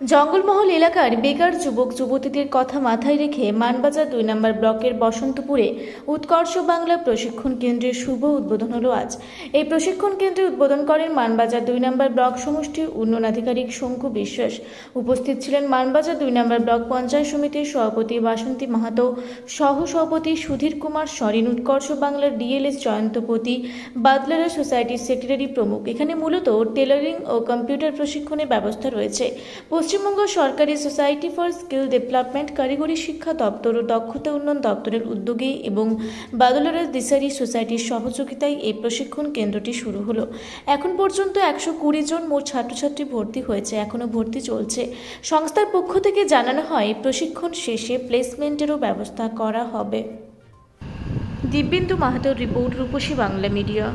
জঙ্গলমহল এলাকার বেকার যুবক, যুবতীদের কথা মাথায় রেখে মানবাজার দুই নম্বর ব্লকের বসন্তপুরে উৎকর্ষ বাংলা প্রশিক্ষণ কেন্দ্রের শুভ উদ্বোধন হলো আজ। এই প্রশিক্ষণ কেন্দ্রে উদ্বোধন করেন মানবাজার দুই নম্বর ব্লক সমষ্টির উন্নয়ন আধিকারিক শঙ্কু বিশ্বাস। উপস্থিত ছিলেন মানবাজার দুই নম্বর ব্লক পঞ্চায়েত সমিতির সভাপতি বাসন্তী মাহাতো সহ সভাপতি সুধীর কুমার সরেন, উৎকর্ষ বাংলার ডিএলএস জয়ন্তপতি, বাদলারা সোসাইটির সেক্রেটারি প্রমুখ। এখানে মূলত টেলারিং ও কম্পিউটার প্রশিক্ষণের ব্যবস্থা রয়েছে। পশ্চিমবঙ্গ সরকারি সোসাইটি ফর স্কিল ডেভেলপমেন্ট কারিগরি শিক্ষা দপ্তর ও দক্ষতা উন্নয়ন দপ্তরের উদ্যোগে এবং বাদলারা দিশারি সোসাইটির সহযোগিতায় এই প্রশিক্ষণ কেন্দ্রটি শুরু হলো। এখন পর্যন্ত একশো কুড়ি জন মোট ছাত্রছাত্রী ভর্তি হয়েছে এখনও ভর্তি চলছে। সংস্থার পক্ষ থেকে জানানো হয় প্রশিক্ষণ শেষে প্লেসমেন্টেরও ব্যবস্থা করা হবে। দিব্যেন্দু মাহাতোর রিপোর্ট রূপসী বাংলা মিডিয়া।